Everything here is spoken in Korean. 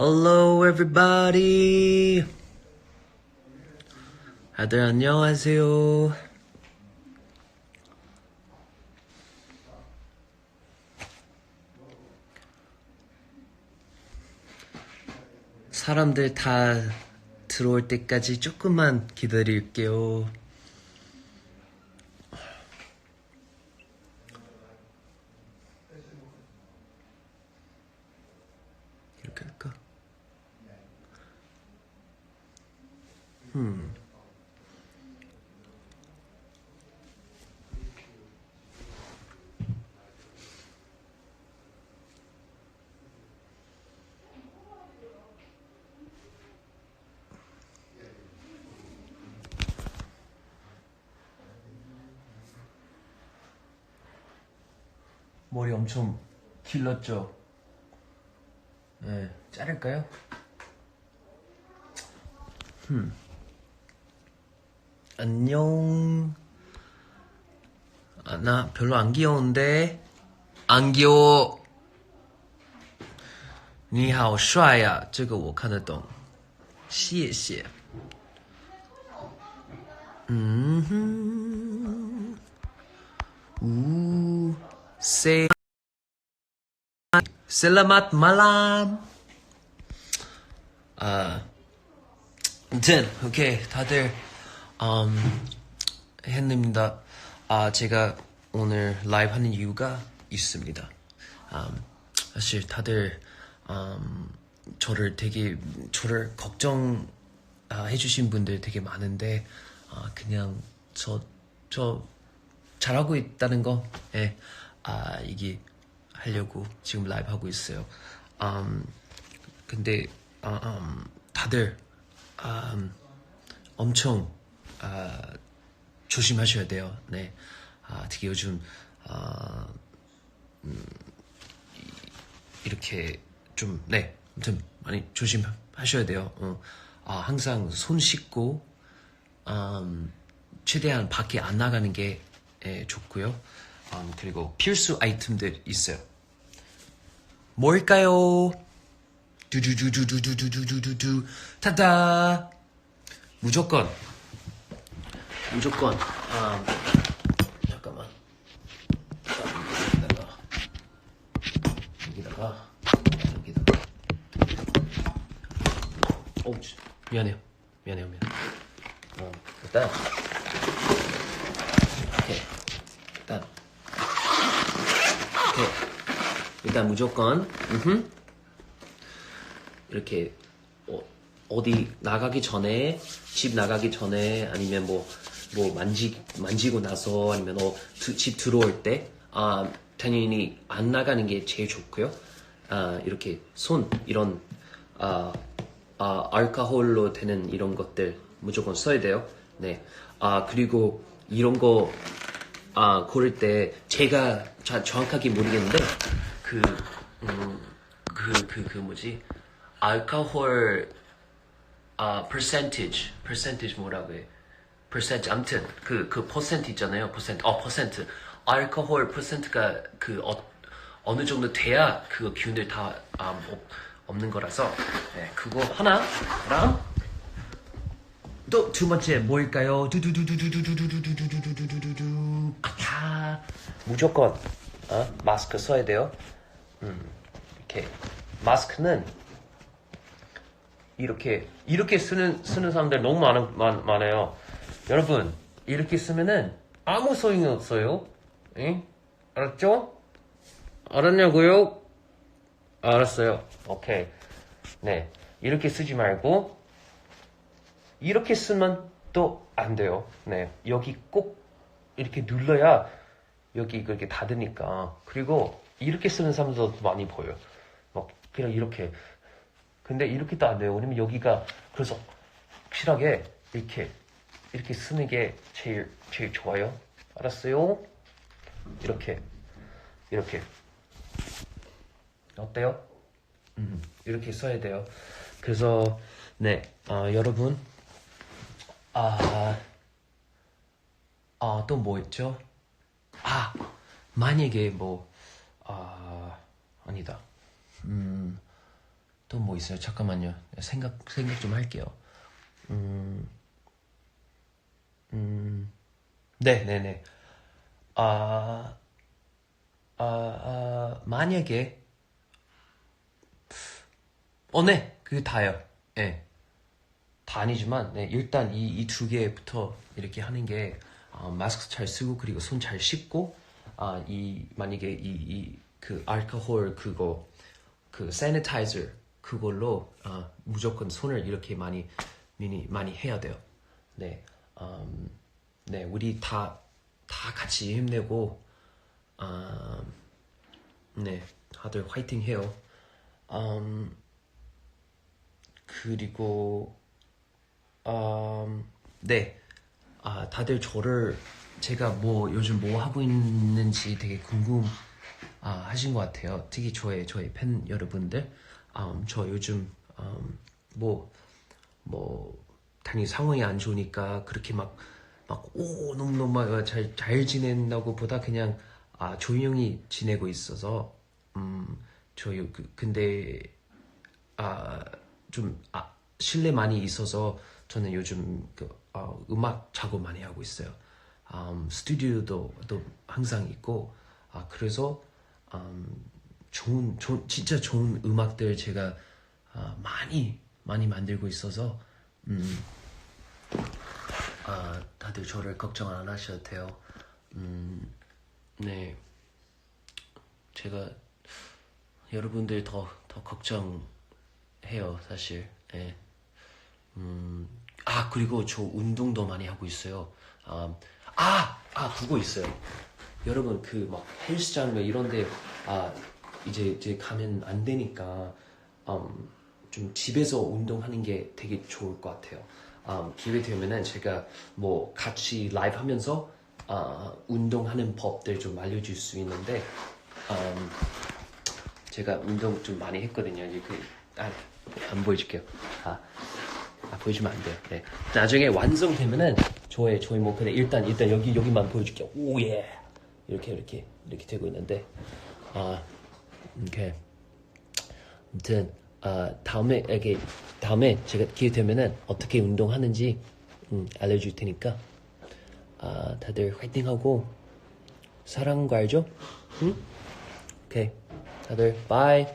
Hello, everybody. 다들 안녕하세요. 사람들 다 들어올 때까지 조금만 기다릴게요. 이렇게 할까? 음. 머리 엄청 길렀죠? 네, 자를까요? 흠. 안녕. 아, 나 별로 안 귀여운데. 안 귀여워. 你好帅呀，这个我看得懂，谢谢。嗯哼，呜，say Selamat malam. 아, 아무튼 오케이 다들 음, 헨입니다. 아 제가 오늘 라이브 하는 이유가 있습니다. 음, 사실 다들 음, 저를 되게 저를 걱정 아, 해주신 분들 되게 많은데 아, 그냥 저 저 잘하고 있다는 거, 예, 아 이게 하려고 지금 라이브 하고 있어요. 음, 근데 아, 음, 다들 음, 엄청 아, 조심하셔야 돼요. 네, 아, 특히 요즘 아, 음, 이- 이렇게 좀 네, 아무튼 많이 조심하셔야 돼요. 어, 아, 항상 손 씻고 음, 최대한 밖에 안 나가는 게 예, 좋고요. 음, 그리고 필수 아이템들 있어요. 뭘까요? 두두두두두두두두두두 타다 무조건 무조건 아 잠깐만. 여기다가 여기다가 여기다가. 어 미안해요. 미안해요 미안해 어 일단. 오케이. 일단. 오케이. 일단 무조건 음흠. 이렇게 어, 디 나가기 전에 집 나가기 전에 아니면 뭐 뭐 만지 만지고 나서 아니면 어, 드- 집 들어올 때 아, 당연히 안 나가는 게 제일 좋고요. 아, 이렇게 손 이런 아, 아, 알코올로 되는 이런 것들 무조건 써야 돼요. 네. 아 그리고 이런 거 아, 고를 때 제가 자, 정확하게 모르겠는데 그, 음, 그, 그, 그 뭐지? 알코올 아, percentage, percentage 뭐라고 해? Percent 아무튼 그, 그 퍼센트 있잖아요. 퍼센트, 어, 퍼센트. 알코올 퍼센트가 그 어, 어느 정도 돼야 그 균을 다 아, 없, 없는 거라서 네, 그거 하나랑 또 두 번째 뭘까요? 두두두두두두두두두두두두두두 아 무조건 어? 마스크 써야 돼요. 음 이렇게 마스크는 이렇게 이렇게 쓰는 쓰는 사람들 너무 많, 많 많아요. 여러분 이렇게 쓰면은 아무 소용이 없어요. 응? 알았죠? 알았냐고요? 알았어요. 오케이. 네 이렇게 쓰지 말고 이렇게 쓰면 또 안 돼요. 네. 여기 꼭 이렇게 눌러야 여기 그렇게 닫으니까. 그리고 이렇게 쓰는 사람도 많이 보여요. 막 그냥 이렇게. 근데 이렇게도 안 돼요. 왜냐면 여기가 그래서 확실하게 이렇게 이렇게 쓰는 게 제일 제일 좋아요. 알았어요? 이렇게 이렇게 어때요? 음, 이렇게 써야 돼요. 그래서 네 어, 여러분 아, 아, 또뭐 있죠? 아, 만약에 뭐, 아, 아니다. 음, 또 뭐 있어요? 잠깐만요. 생각 생각 좀 할게요. 음, 음, 네, 네, 네. 아, 아, 아, 만약에, 어, 네, 그게 다요. 예. 다 아니지만, 네, 일단 이, 이 두 개부터 이렇게 하는 게, 아, 마스크 잘 쓰고, 그리고 손 잘 씻고, 아, 이, 만약에 이, 이, 그, 알코올 그거, 그, 세니타이저, 그걸로, 아, 무조건 손을 이렇게 많이, 많이, 많이 해야 돼요. 네, 음, 네, 우리 다, 다 같이 힘내고, 아, 네, 다들 화이팅 해요. 음, 그리고, 음, 네, 아, 다들 저를 제가 뭐 요즘 뭐 하고 있는지 되게 궁금 아, 하신 것 같아요. 특히 저의 저의 팬 여러분들, 음, 저 요즘 음, 뭐, 뭐 당연히 상황이 안 좋으니까 그렇게 막 막 오 너무 너무 막 잘 잘 지낸다고 보다 그냥 아 조용히 지내고 있어서 음저 그, 근데 아, 좀, 아, 실내 많이 있어서 저는 요즘 그, 어, 음악 작업 많이 하고 있어요. 음, 스튜디오도 또 항상 있고, 아, 그래서, 음, 좋은, 좋은, 진짜 좋은 음악들 제가 아, 많이, 많이 만들고 있어서, 음, 아, 다들 저를 걱정 안 하셔도 돼요. 음, 네. 제가 여러분들 더, 더 걱정해요, 사실. 예. 음, 아, 그리고 저 운동도 많이 하고 있어요. 아, 아, 아, 그거 있어요. 여러분, 그, 막, 헬스장, 뭐 이런데, 아, 이제, 이제 가면 안 되니까, 음, 좀 집에서 운동하는 게 되게 좋을 것 같아요. 음, 기회 되면은 제가 뭐 같이 라이브 하면서, 아, 운동하는 법들 좀 알려줄 수 있는데, 음, 제가 운동 좀 많이 했거든요. 이제 그, 아, 안 보여줄게요. 아, 아, 보여주면 안 돼요. 네. 나중에 완성되면은 저의 저의 뭐 그냥 일단 일단 여기 여기만 보여줄게요. 오예 이렇게 이렇게 이렇게 되고 있는데 아 이렇게 아무튼 아 다음에 이렇게 다음에 제가 기회 되면은 어떻게 운동하는지 음, 알려줄 테니까 아 다들 화이팅하고 사랑한 거 알죠? 응? 오케이 다들 바이.